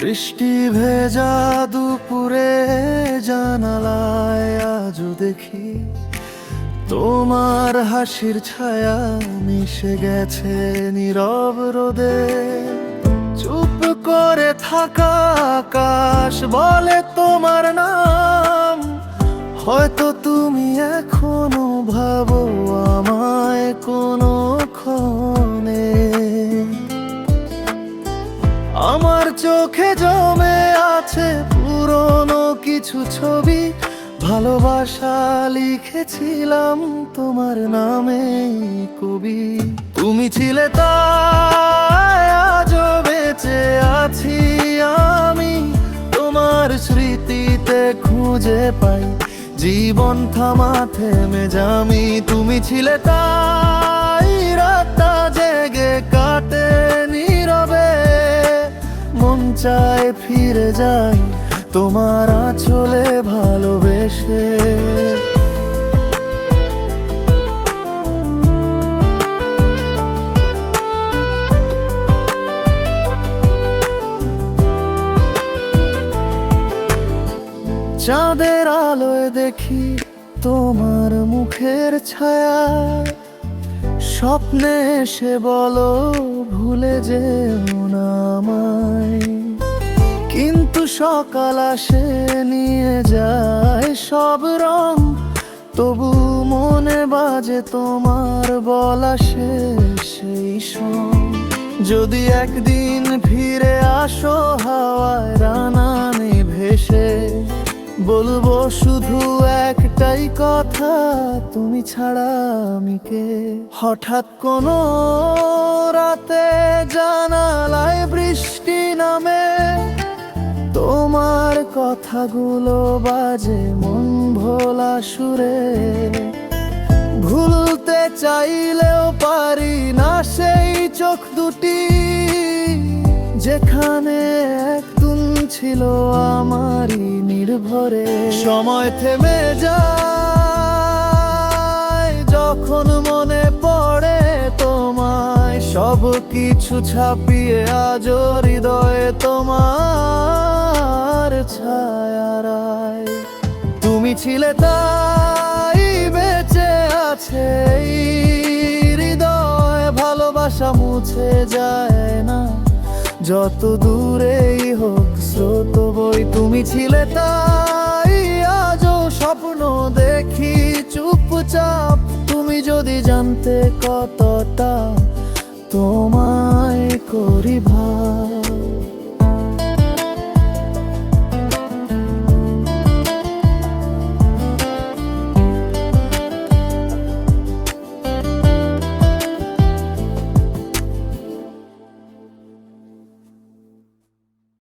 বৃষ্টি ভেজা দুপুরে জানালায় আজও দেখি তোমার হাসির ছায়া মিশে গেছে নীরব রোদে। চুপ করে থাকা আকাশ বলে তোমার নাম। হয়তো তুমি এখনও ভাবো আমায় কোনো ক্ষণে। আমার চোখে জমে আছে পুরনো কিছু ছবি। ভালোবাসা লিখেছিলাম তোমার নামে কবি। তুমি ছিলে তাই আজও বেঁচে আছি আমি। তোমার স্মৃতিতে খুঁজে পাই। জীবন থামা থেমে যামি। তুমি ছিলে তাই, রাতটা জেগে কাটে। চায় ফিরে যাই তোমার আঁচলে ভালোবেসে। চাঁদের আলোয় দেখি তোমার মুখের ছায়া। স্বপ্নে সে বলো, ভুলে যেও না আমায়। কিন্তু সকাল আসে, নিয়ে যায় সব রং। তবু মনে বাজে তোমার বলা শেষ সেই সং। যদি একদিন ফিরে আসো বলব শুধু একটাই কথা, তুমি ছাড়া আমি কে? হঠাৎ কোনো রাতে জানালায় বৃষ্টি নামে, তোমার কথাগুলো বাজে মন ভোলা সুরে। ভুলতে চাইলেও পারি না সেই চোখ দুটি, যেখানে একদিন ছিল আমারই নির্ভরে সময় থেমে যায়, যখন মনে পড়ে তোমায়, সব কিছু ছাপিয়ে আজ হৃদয়ে তোমার ছায়ারায় তুমি ছিলে তাই বেঁচে আছে হৃদয় ভালোবাসা মুছে যায় না। যত বই ছিলে তাই আজও স্বপ্ন দেখি চুপচাপ। তুমি যদি জানতে কতটা তোমায় করি ভাই।